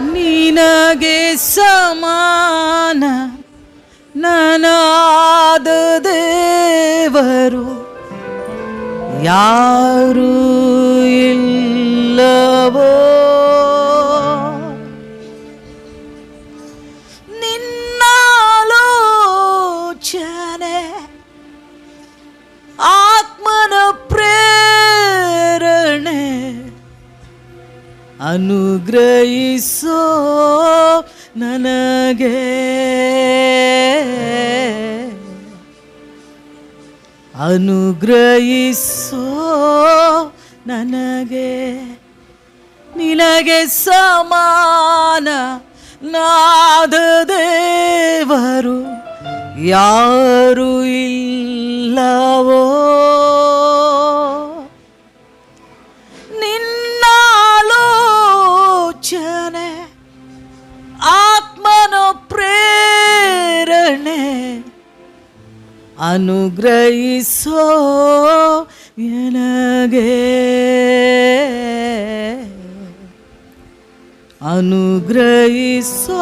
ನಿನಗೆ ಸಮಾನ ನನಾದ ದೇವರು ಯಾರು? ಅನುಗ್ರಹಿಸೋ ನನಗೆ. ಅನುಗ್ರಹಿಸೋ ನನಗೆ. ನಿನಗೆ ಸಮಾನ ನಾದ ದೇವರು ಯಾರು ಇಲ್ಲವೋ. ಅನುಗ್ರಹಿಸೋ ಎನಗೆ. ಅನುಗ್ರಹಿಸೋ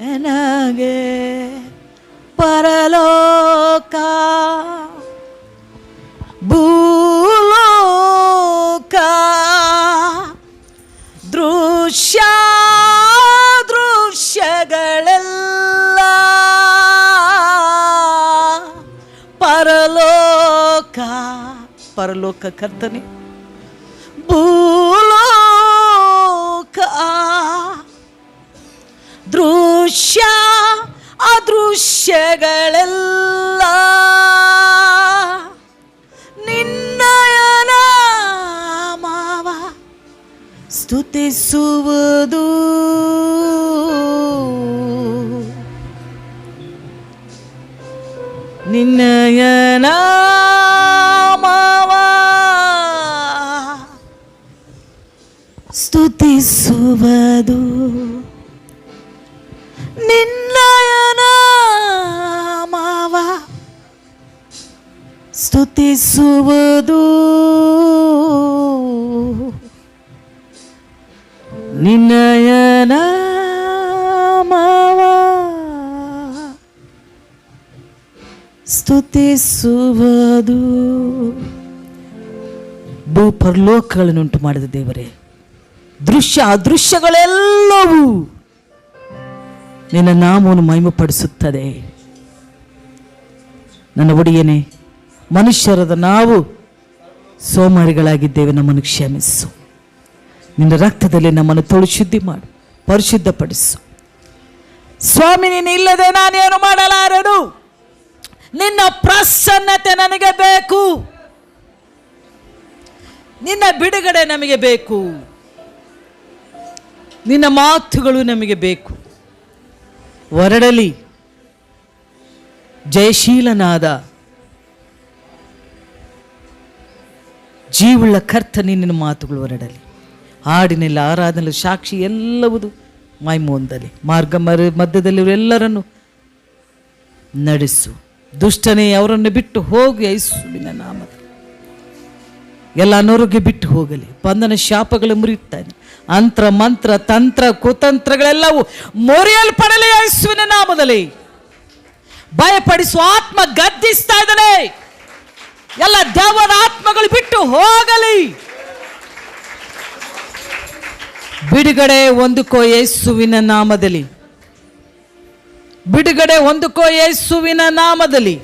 ಎನಗೆ. ಪರಲೋಕ ಪರಲೋಕ ಕರ್ತನೆ ಭೂಲೋಕ ದೃಶ್ಯ ಅದೃಶ್ಯಗಳೆಲ್ಲ ನಿನ್ನಯನ ಮಾವ ಸ್ತುತಿಸುವುದು. ನಿನ್ನಯ ಸ್ತುತಿಸುವುದು ನಿನ್ನಯ ನಾಮವ ಸ್ತುತಿಸುವುದು. ನಿನ್ನಯ ನಾಮವ ಸ್ತುತಿಸುವುದು. ಭೂಪರ್ಲೋಕಗಳನ್ನುಂಟು ಮಾಡಿದ ದೇವರೇ ದೃಶ್ಯ ಅದೃಶ್ಯಗಳೆಲ್ಲವೂ ನಿನ್ನ ನಾಮವನ್ನು ಮಹಿಮಪಡಿಸುತ್ತದೆ. ನನ್ನ ಒಡೆಯನೇ, ಮನುಷ್ಯರದ ನಾವು ಸೋಮಾರಿಗಳಾಗಿದ್ದೇವೆ, ನಮ್ಮನ್ನು ಕ್ಷಮಿಸು. ನಿನ್ನ ರಕ್ತದಲ್ಲಿ ನಮ್ಮನ್ನು ತೊಳು, ಶುದ್ಧಿ ಮಾಡು, ಪರಿಶುದ್ಧಪಡಿಸು. ಸ್ವಾಮಿ, ನೀನು ಇಲ್ಲದೆ ನಾನೇನು ಮಾಡಲಾರನು? ನಿನ್ನ ಪ್ರಸನ್ನತೆ ನನಗೆ ಬೇಕು. ನಿನ್ನ ಬಿಡುಗಡೆ ನಮಗೆ ಬೇಕು. ನಿನ್ನ ಮಾತುಗಳು ನಮಗೆ ಬೇಕು. ಹೊರಡಲಿ ಜಯಶೀಲನಾದ ಜೀವುಳ್ಳ ಕರ್ತ ನಿನ್ನ ಮಾತುಗಳು ಹೊರಡಲಿ ಹಾಡಿನಲ್ಲಿ ಆರಾಧನೆ ಸಾಕ್ಷಿ ಎಲ್ಲವುದು ಮೈಮೋಂದಲಿ ಮಾರ್ಗ ಮರ ಮಧ್ಯದಲ್ಲಿವರೆಲ್ಲರನ್ನು ನಡೆಸು. ದುಷ್ಟನೇ, ಅವರನ್ನು ಬಿಟ್ಟು ಹೋಗಿ ಯೇಸುವಿನ ನಾಮದ ಎಲ್ಲ ಅನಾರೋಗ್ಯ ಬಿಟ್ಟು ಹೋಗಲಿ. ಬಂಧನ ಶಾಪಗಳು ಮುರಿಯುತ್ತಾನೆ. ಅಂತ್ರ, ಮಂತ್ರ, ತಂತ್ರ, ಕುತಂತ್ರಗಳೆಲ್ಲವೂ ಮೊರೆಯಲ್ಪಡಲಿ ಯೇಸುವಿನ ನಾಮದಲ್ಲಿ. ಭಯಪಡಿಸುವ ಆತ್ಮ ಗದ್ದಿಸ್ತಾ ಇದ್ದಾನೆ. ಎಲ್ಲ ದೇವರ ಆತ್ಮಗಳು ಬಿಟ್ಟು ಹೋಗಲಿ. ಬಿಡುಗಡೆ ಒಂದುಕೋ ಯೇಸುವಿನ ನಾಮದಲ್ಲಿ. ಬಿಡುಗಡೆ ಒಂದುಕೋ ಯೇಸುವಿನ ನಾಮದಲ್ಲಿ.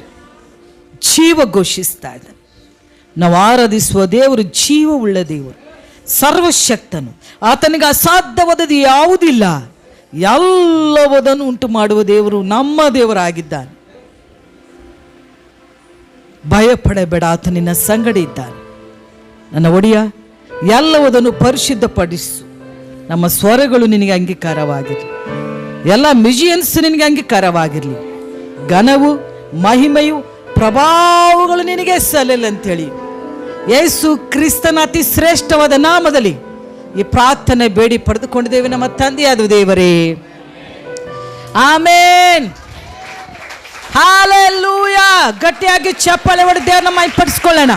ಜೀವ ಘೋಷಿಸ್ತಾ ಇದ್ದಾನೆ. ನಾವು ಆರಾಧಿಸುವ ದೇವರು ಜೀವವುಳ್ಳ ದೇವರು. ಸರ್ವಶಕ್ತನು. ಆತನಿಗೆ ಅಸಾಧ್ಯವಾದದ್ದು ಯಾವುದಿಲ್ಲ. ಎಲ್ಲವದನ್ನು ಉಂಟು ಮಾಡುವ ದೇವರು ನಮ್ಮ ದೇವರಾಗಿದ್ದಾನೆ. ಭಯಪಡಬೇಡ, ಆತ ನಿನ್ನ ಸಂಗಡ ಇದ್ದಾನೆ. ನನ್ನ ಒಡೆಯ, ಎಲ್ಲವದನ್ನು ಪರಿಶುದ್ಧಪಡಿಸು. ನಮ್ಮ ಸ್ವರಗಳು ನಿನಗೆ ಅಂಗೀಕಾರವಾಗಿರಲಿ. ಎಲ್ಲ ಮ್ಯೂಸಿಯನ್ಸ್ ನಿನಗೆ ಅಂಗೀಕಾರವಾಗಿರಲಿ. ಘನವು, ಮಹಿಮೆಯು, ಪ್ರಭಾವಗಳು ನಿನಗೆ ಸಲ್ಲಲ್ಲ ಅಂತೇಳಿ. ಯೇಸು ಕ್ರಿಸ್ತನ ಅತಿ ಶ್ರೇಷ್ಠವಾದ ನಾಮದಲ್ಲಿ ಈ ಪ್ರಾರ್ಥನೆ ಬೇಡಿ ಪಡೆದುಕೊಂಡಿದ್ದೇವೆ ನಮ್ಮ ತಂದೆಯಾದ ದೇವರೇ. ಆಮೇನ್. ಹಾಲೆಲ್ಲೂಯ. ಗಟ್ಟಿಯಾಗಿ ಚಪ್ಪಾಳೆ ಹೊಡೆದೇವ್ರನ್ನ ಮೈಪಡಿಸ್ಕೊಳ್ಳೋಣ